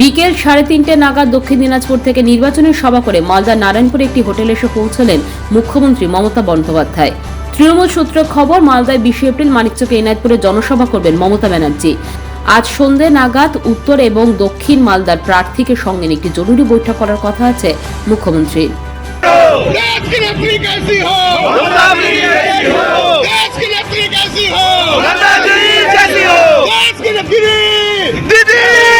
বিকেল সাড়ে তিনটে নাগাদ দক্ষিণ দিনাজপুর থেকে নির্বাচনের সভা করে মালদা নারায়ণপুরে একটি হোটেলে এসে পৌঁছলেন মুখ্যমন্ত্রী মমতা বন্দ্যোপাধ্যায়। তৃণমূল সূত্রে খবর মালদায় বিশে এপ্রিল মানিকচকে এনায়তপুরে জনসভা করবেন মমতা ব্যানার্জি। আজ সন্ধে নাগাদ উত্তর এবং দক্ষিণ মালদার প্রার্থীকে সঙ্গে নিয়ে একটি জরুরি বৈঠক করার কথা আছে মুখ্যমন্ত্রীর। देश